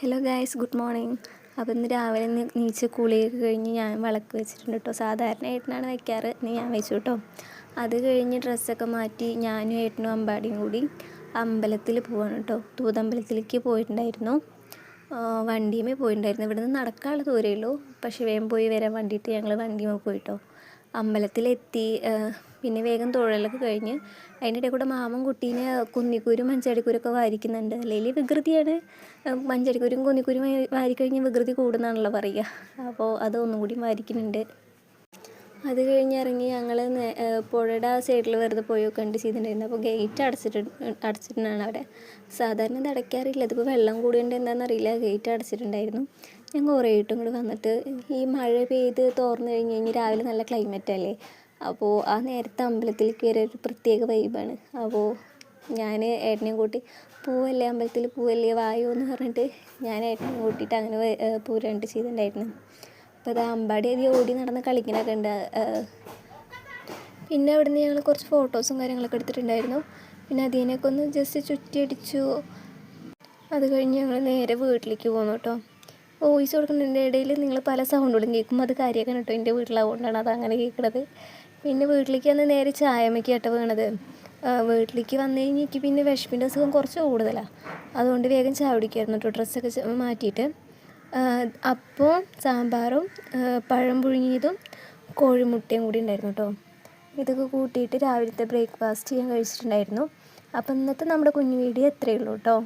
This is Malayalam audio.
ഹലോ ഗായ്സ് ഗുഡ് മോർണിംഗ് അപ്പോൾ ഇന്ന് രാവിലെ നീച്ച് കുളിയൊക്കെ കഴിഞ്ഞ് ഞാൻ വിളക്ക് വെച്ചിട്ടുണ്ട് കേട്ടോ. സാധാരണ ഏട്ടനാണ് വയ്ക്കാറ്. ഇന്ന് ഞാൻ വെച്ചു കേട്ടോ. അത് കഴിഞ്ഞ് ഡ്രസ്സൊക്കെ മാറ്റി ഞാനും ഏട്ടനും അമ്പാടിയും കൂടി അമ്പലത്തിൽ പോവാണ് കേട്ടോ. തൂതമ്പലത്തിലേക്ക് പോയിട്ടുണ്ടായിരുന്നു. വണ്ടിയുമേ പോയിട്ടുണ്ടായിരുന്നു. ഇവിടുന്ന് നടക്കാനുള്ള ദൂരമേ ഉള്ളൂ. പക്ഷേ വേഗം പോയി വരാൻ വേണ്ടിയിട്ട് ഞങ്ങൾ വണ്ടിയുമേ പോയിട്ടോ അമ്പലത്തിലെത്തി പിന്നെ വേഗം തൊഴിലൊക്കെ കഴിഞ്ഞ് അതിന്റെ ഇടയിൽ കൂടെ മാമൻ കുട്ടീനെ കുന്നിക്കൂരും മഞ്ചാടിക്കൂരൊക്കെ വാരിക്കുന്നുണ്ട്. അല്ലെങ്കിൽ വികൃതിയാണ്. മഞ്ചാടിക്കൂരും കുന്നിക്കൂരും വാരിക്കഴിഞ്ഞ് വികൃതി കൂടുന്നാണല്ലോ പറയുക. അപ്പോൾ അതൊന്നും കൂടി വാരിക്കുന്നുണ്ട്. അത് കഴിഞ്ഞ് ഇറങ്ങി ഞങ്ങൾ പുഴയുടെ ആ സൈഡിൽ വെറുതെ പോയി കണ്ട് ചെയ്തിട്ടുണ്ടായിരുന്നു. അപ്പോൾ ഗേറ്റ് അടച്ചിട്ട് അടച്ചിട്ടുണ്ടാണ് അവിടെ. സാധാരണ ഇത് അടയ്ക്കാറില്ല. ഇതിപ്പോൾ വെള്ളം കൂടിയുണ്ട് എന്താണെന്നറിയില്ല. ഗേറ്റ് അടച്ചിട്ടുണ്ടായിരുന്നു. ഞാൻ കുറേ ആയിട്ടും കൂടെ വന്നിട്ട് ഈ മഴ പെയ്ത് തോർന്നു കഴിഞ്ഞ് കഴിഞ്ഞ് രാവിലെ നല്ല ക്ലൈമറ്റ് അല്ലേ? അപ്പോൾ ആ നേരത്തെ അമ്പലത്തിലേക്ക് വരെ ഒരു പ്രത്യേക വൈബാണ് അപ്പോൾ ഞാൻ ഏട്ടനെയും കൂട്ടി പൂവല്ലേ അമ്പലത്തിൽ? പൂവല്ലേ? വായോ എന്ന് പറഞ്ഞിട്ട് ഞാൻ ഏട്ടനെയും കൂട്ടിയിട്ട് അങ്ങനെ പൂരണ്ട് ചെയ്തിട്ടുണ്ടായിരുന്നു അപ്പോൾ അത് അമ്പാടി അതി ഓടി നടന്ന് കളിക്കണൊക്കെ ഉണ്ട് പിന്നെ അവിടുന്ന് ഞങ്ങൾ കുറച്ച് ഫോട്ടോസും കാര്യങ്ങളൊക്കെ എടുത്തിട്ടുണ്ടായിരുന്നു. പിന്നെ അതിനൊക്കെ ഒന്ന് ജസ്റ്റ് ചുറ്റിയടിച്ചു. അത് കഴിഞ്ഞ് ഞങ്ങൾ നേരെ വീട്ടിലേക്ക് പോന്നു കേട്ടോ വോയിസ് കൊടുക്കുന്നതിന്റെ ഇടയിൽ നിങ്ങൾ പല സൗണ്ടുകളും കേൾക്കും. അത് കാര്യമൊക്കെ കേട്ടോ എന്റെ വീട്ടിലാവുകൊണ്ടാണ് അത് അങ്ങനെ കേൾക്കുന്നത് പിന്നെ വീട്ടിലേക്ക് വന്ന് നേരെ ചായമയ്ക്ക് കേട്ടോ വീണത്. വീട്ടിലേക്ക് വന്നു കഴിഞ്ഞേക്ക് പിന്നെ വിഷപ്പിന്റെ അസുഖം കുറച്ച് കൂടുതലാണ് അതുകൊണ്ട് വേഗം ചായ കുടിക്കായിരുന്നു കേട്ടോ. ഡ്രസ്സൊക്കെ മാറ്റിയിട്ട്. അപ്പോൾ സാമ്പാറും പഴം പുഴുങ്ങിയതും കോഴിമുട്ടയും കൂടി ഉണ്ടായിരുന്നു കേട്ടോ. ഇതൊക്കെ കൂട്ടിയിട്ട് രാവിലത്തെ ബ്രേക്ക്ഫാസ്റ്റ് ഞാൻ കഴിച്ചിട്ടുണ്ടായിരുന്നു. അപ്പോൾ ഇന്നത്തെ നമ്മുടെ കുഞ്ഞു വീഡിയോ എത്രയേ ഉള്ളൂ കേട്ടോ.